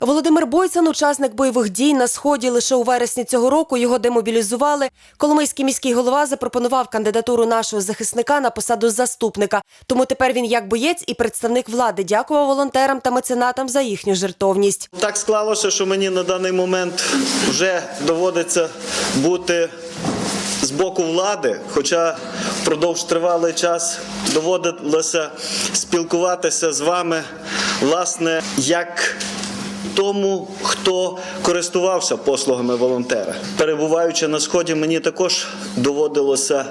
Володимир Бойцан, учасник бойових дій на сході. Лише у вересні цього року його демобілізували. Коломийський міський голова запропонував кандидатуру нашого захисника на посаду заступника. Тому тепер він як боєць і представник влади дякував волонтерам та меценатам за їхню жертовність. Так склалося, що мені на даний момент вже доводиться бути з боку влади, хоча впродовж тривалий час доводилося спілкуватися з вами, власне, як тому, хто користувався послугами волонтера. Перебуваючи на сході, мені також доводилося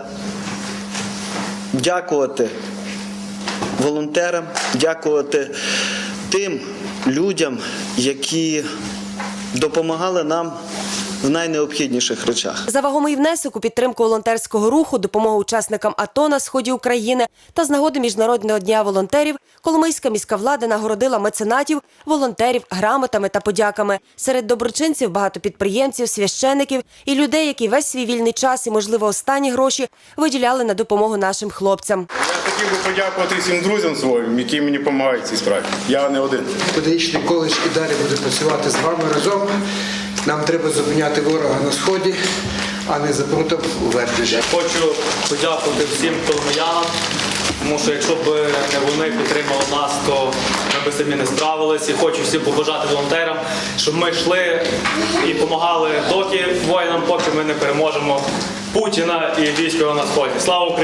дякувати волонтерам, дякувати тим людям, які допомагали нам в найнеобхідніших речах. За вагомий внесок у підтримку волонтерського руху, допомогу учасникам АТО на сході України та з нагоди міжнародного дня волонтерів Коломийська міська влада нагородила меценатів, волонтерів грамотами та подяками. Серед доброчинців багато підприємців, священиків і людей, які весь свій вільний час і, можливо, останні гроші виділяли на допомогу нашим хлопцям. Я хотів би подякувати всім друзям своїм, які мені допомагають цій справі. Я не один. Педагогічний коледж і далі буде працювати з вами разом. Нам треба зупиняти ворога на сході, а не запрутав у верблюжа. Хочу подякувати всім коломиянам, тому що якщо б не вони підтримали нас, то ми б самі не справились. І хочу всім побажати волонтерам, щоб ми йшли і допомагали доки воїнам, поки ми не переможемо Путіна і військового на сході. Слава Україні!